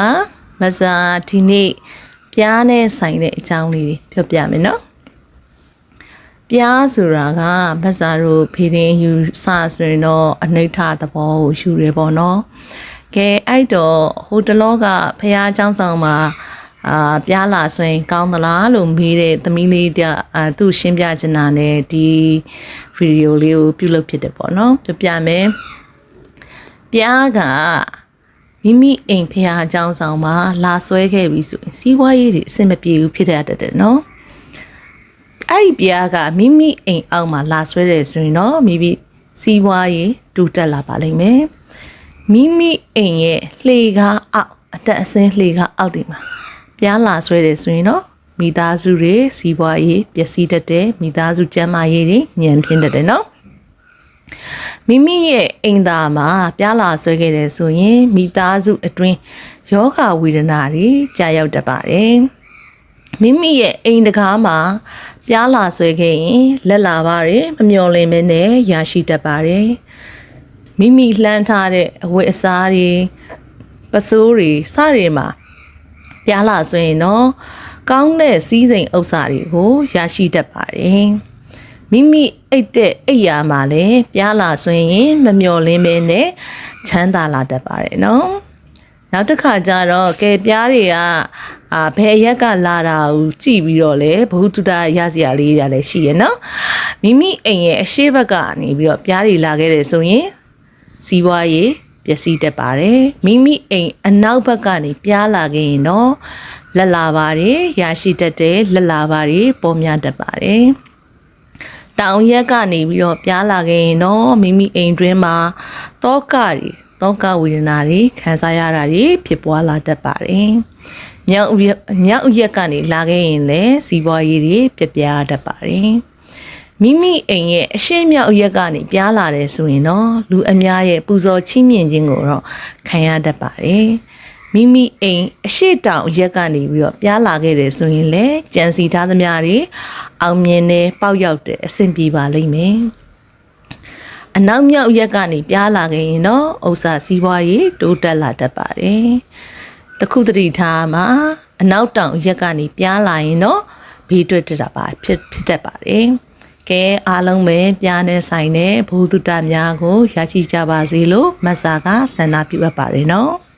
အာမဆာဒီနေ့ပြားနဲ့ဆိုင်တဲ့အကြောင်းလေးတွေပြောပြမယ်နော်ပြားဆိုတာကမဆာတို့ဖေးတင်ယူစဆိုရင်တော့အနိဋ္ဌသဘောကိုယူရပေါ့နော်ကဲအဲ့တော့ဟိုတလောကဖះเจ้าဆောင်မှာအာပြားလာဆိုရင်ကောင်းသလားလို့မေးတဲ့သမီးလေးတအာသူ့ရှင်းပြချင်တာနဲ့ဒီဗီဒီယိုလေးကိုပြုလုပ်ဖြစ်တယ်ပေါ့နော်ပြပြမယ်ပြားက မိမိအိမ်ဖះအကြောင်းဆောင်မှာလာဆွဲခဲ့ပြီဆိုရင်စီးပွားရေးတွေအဆင်မပြေဘူးဖြစ်တတ်တယ်နော်အဲ့ဒီပြားကမိမိအိမ်အောက်မှာလာဆွဲတယ်ဆိုရင်တော့မိမိစီးပွားရေးတူတက်လာပါလိမ့်မယ်မိမိအိမ်ရဲ့လှေကားအောက်အတက်အဆင်းလှေကားအောက်တွေမှာပြားလာဆွဲတယ်ဆိုရင်တော့မိသားစုတွေစီးပွားရေးပျက်စီးတတ်တယ်မိသားစုကျန်းမာရေးတွေညံပြင်းတတ်တယ်နော် မိမိရဲ့အိမ်သားမှာပြားလာဆွဲခဲ့တယ်ဆိုရင်မိသားစုအတွင်းယောဂဝေဒနာတွေကြာရောက်တတ်ပါတယ်မိမိရဲ့အိမ်တကားမှာပြားလာဆွဲခဲ့ရင်လက်လာပါတယ်မမျော်လင့်မနဲ့ရရှိတတ်ပါတယ်မိမိလှမ်းထားတဲ့အဝတ်အစားတွေပစိုးတွေစတွေမှာပြားလာဆွဲရင်တော့ကောင်းတဲ့စီးစိမ်ဥစ္စာတွေကိုရရှိတတ်ပါတယ် မိမိအိတ်တဲ့အိယာမှာလည်းပြားလာဆွင်ရင်မမျော်လင်းမဲနဲ့ချမ်းသာလာတတ်ပါတယ်နော်နောက်တစ်ခါကျတော့ကဲပြားတွေကအာဘယ်ရက်ကလာတာကိုကြည့်ပြီးတော့လေဘ ഹു တုဒရစရာလေးတွေလည်းရှိရနော်မိမိအိမ်ရဲ့အရှိဘက်ကနေပြီးတော့ပြားတွေလာခဲ့တယ်ဆိုရင်စီးပွားရေးပျက်စီးတတ်ပါတယ်မိမိအိမ်အနောက်ဘက်ကနေပြားလာခဲ့ရင်တော့လက်လာပါတယ်ရရှိတတ်တယ်လက်လာပါတယ်ပေါ်များတတ်ပါတယ် တောင်ရက်ကနေပြီးတော့ပြားလာခဲ့ရင်တော့မိမိအိမ်တွင်းမှာတောကတွေတောကဝေဒနာတွေခံစားရတာတွေဖြစ်ပွားလာတတ်ပါတယ်။မြောက်ရက်မြောက်ရက်ကနေလာခဲ့ရင်လည်းစီးပွားရေးတွေပြပြတတ်ပါတယ်။မိမိအိမ်ရဲ့အရှိမြောက်ရက်ကနေပြားလာတယ်ဆိုရင်တော့လူအများရဲ့ပူဇော်ချီးမြှင့်ခြင်းကိုတော့ခံရတတ်ပါတယ်။မိမိအိမ်အရှိတောင်ရက်ကနေပြီးတော့ပြားလာခဲ့တယ်ဆိုရင်လည်းကြံစီထားသမျှတွေ အောင်မြင်တယ်ပေါက်ရောက်တယ်အဆင်ပြေပါလိမ့်မယ်အနောက်မြောက်ရက်ကနေပြားလာခဲ့ရင်တော့ဥစ္စာစီးပွားရေးတိုးတက်လာတတ်ပါတယ်တခုတတိထားမှာအနောက်တောင်ရက်ကနေပြားလာရင်တော့ဘေးတွေ့တက်တာပါဖြစ်ဖြစ်တတ်ပါတယ်ကဲအားလုံးပဲပြားနေဆိုင်တဲ့ဘုဒ္ဓတများကိုရရှိကြပါစေလို့မဆာကဆန္ဒပြုအပ်ပါတယ်နော်